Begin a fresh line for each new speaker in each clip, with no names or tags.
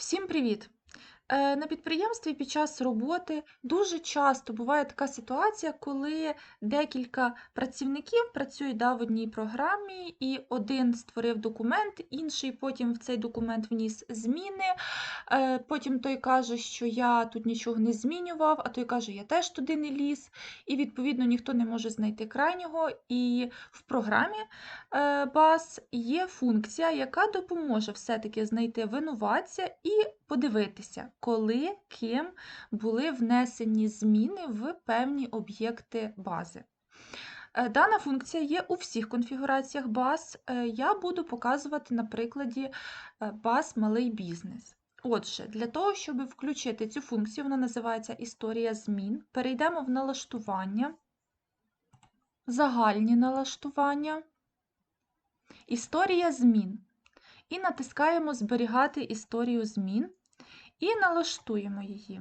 Всім привіт! Е, На підприємстві під час роботи дуже часто буває така ситуація, коли декілька працівників працюють да, в одній програмі, і один створив документ, інший потім в цей документ вніс зміни. Е, Потім той каже, що я тут нічого не змінював, а той каже, я теж туди не ліз. І відповідно ніхто не може знайти крайнього. І в програмі е, BAS є функція, яка допоможе все-таки знайти винуватця і подивитися, коли ким були внесені зміни в певні об'єкти бази. Е, Дана функція є у всіх конфігураціях баз. Е, Я буду показувати на прикладі е, баз малий бізнес. Отже, для того, щоб включити цю функцію, вона називається історія змін. Перейдемо в налаштування, загальні налаштування, історія змін. І натискаємо Зберігати історію змін і налаштуємо її.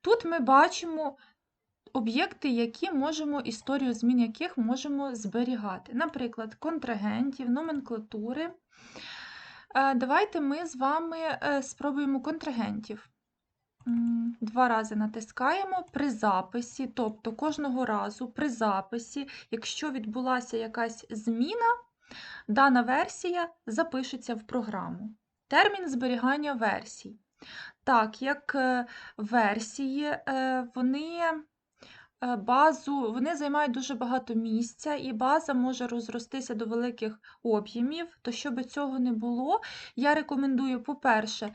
Тут ми бачимо об'єкти, які можемо, історію змін яких можемо зберігати. Наприклад, контрагентів, номенклатури. Е, Давайте ми з вами е, спробуємо контрагентів. Два рази натискаємо при записі, тобто кожного разу при записі, якщо відбулася якась зміна, дана версія запишеться в програму. Термін зберігання версій. Так, як е, версії, е, вони е, базу, вони займають дуже багато місця, і база може розростися до великих об'ємів. То, щоб цього не було, я рекомендую, по-перше,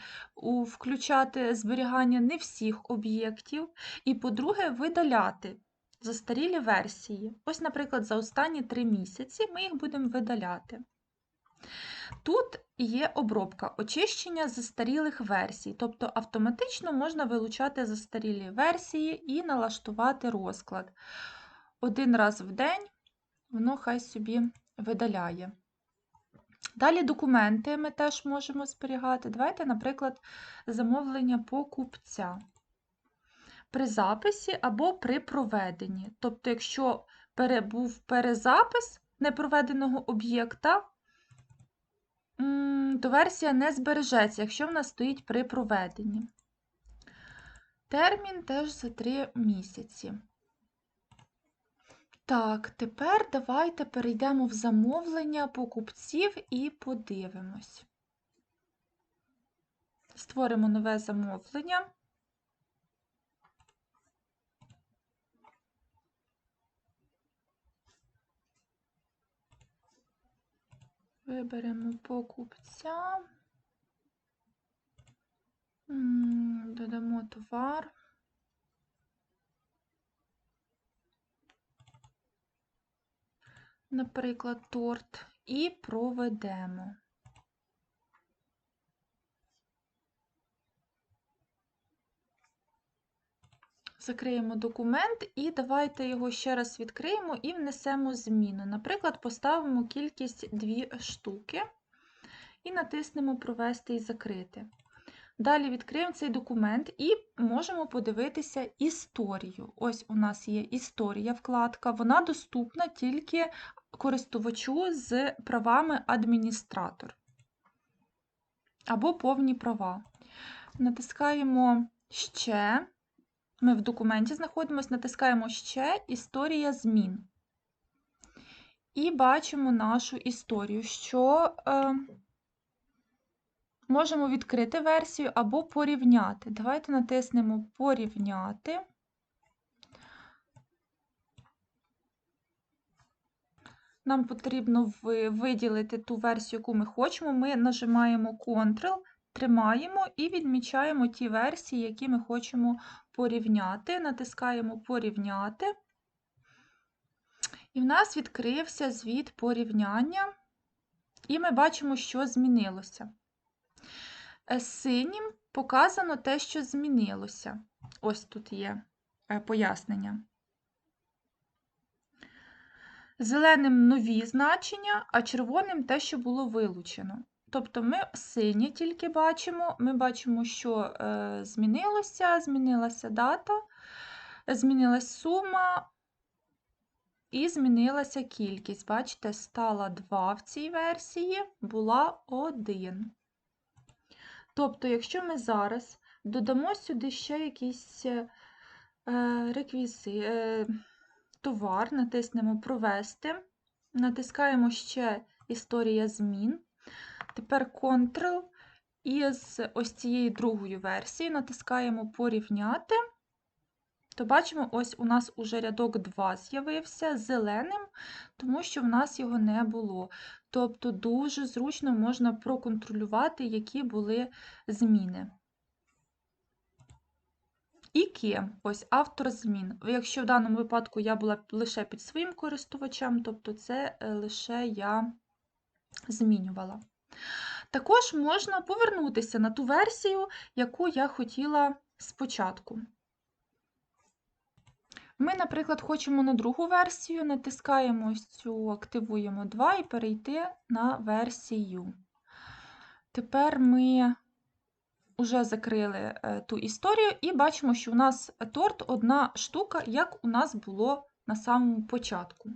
включати зберігання не всіх об'єктів, і, по-друге, видаляти застарілі версії. Ось, наприклад, за останні три місяці ми їх будемо видаляти. Тут є обробка очищення застарілих версій, тобто автоматично можна вилучати застарілі версії і налаштувати розклад. Один раз в день воно хай собі видаляє. Далі документи ми теж можемо зберігати. Давайте, наприклад, замовлення покупця при записі або при проведенні. Тобто, якщо був перезапис непроведеного об'єкта, то версія не збережеться, якщо вона стоїть при проведенні. Термін теж за 3 місяці. Так, тепер давайте перейдемо в замовлення покупців і подивимось. Створимо нове замовлення. Виберемо покупця. Додамо товар. Наприклад, торт, і проведемо. Закриємо документ і давайте його ще раз відкриємо і внесемо зміну. Наприклад, поставимо кількість 2 штуки і натиснемо Провести і закрити. Далі відкриємо цей документ і можемо подивитися історію. Ось у нас є історія вкладка, вона доступна тільки користувачу з правами адміністратор або повні права. Натискаємо ще. Ми в документі знаходимося, натискаємо ще Історія змін. І бачимо нашу історію, що е, можемо відкрити версію або порівняти. Давайте натиснемо Порівняти. Нам потрібно виділити ту версію, яку ми хочемо. Ми нажимаємо Ctrl, тримаємо і відмічаємо ті версії, які ми хочемо порівняти. Натискаємо Порівняти. І в нас відкрився звіт порівняння, і ми бачимо, що змінилося. Е, Синім показано те, що змінилося. Ось тут є е, пояснення. Зеленим нові значення, а червоним те, що було вилучено. Тобто ми синє тільки бачимо, ми бачимо, що е, змінилося, змінилася дата, змінилась сума і змінилася кількість. Бачите, стала 2 в цій версії, була 1. Тобто, якщо ми зараз додамо сюди ще якийсь е, е, товар, натиснемо Провести, натискаємо ще Історія змін. Тепер Ctrl і з ось цієї другої версії натискаємо Порівняти, то бачимо, ось у нас уже рядок 2 з'явився зеленим, тому що в нас його не було. Тобто дуже зручно можна проконтролювати, які були зміни. І ось автор змін. Якщо в даному випадку я була лише під своїм користувачем, тобто це е, лише я змінювала. Також можна повернутися на ту версію, яку я хотіла спочатку. Ми, наприклад, хочемо на другу версію, натискаємо цю, активуємо 2 і перейти на версію. Тепер ми вже закрили е, ту історію і бачимо, що у нас торт одна штука, як у нас було на самому початку.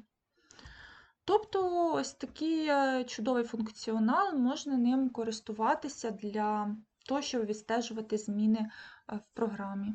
Тобто, ось такий е, чудовий функціонал, можна ним користуватися для того, щоб відстежувати зміни е, в програмі.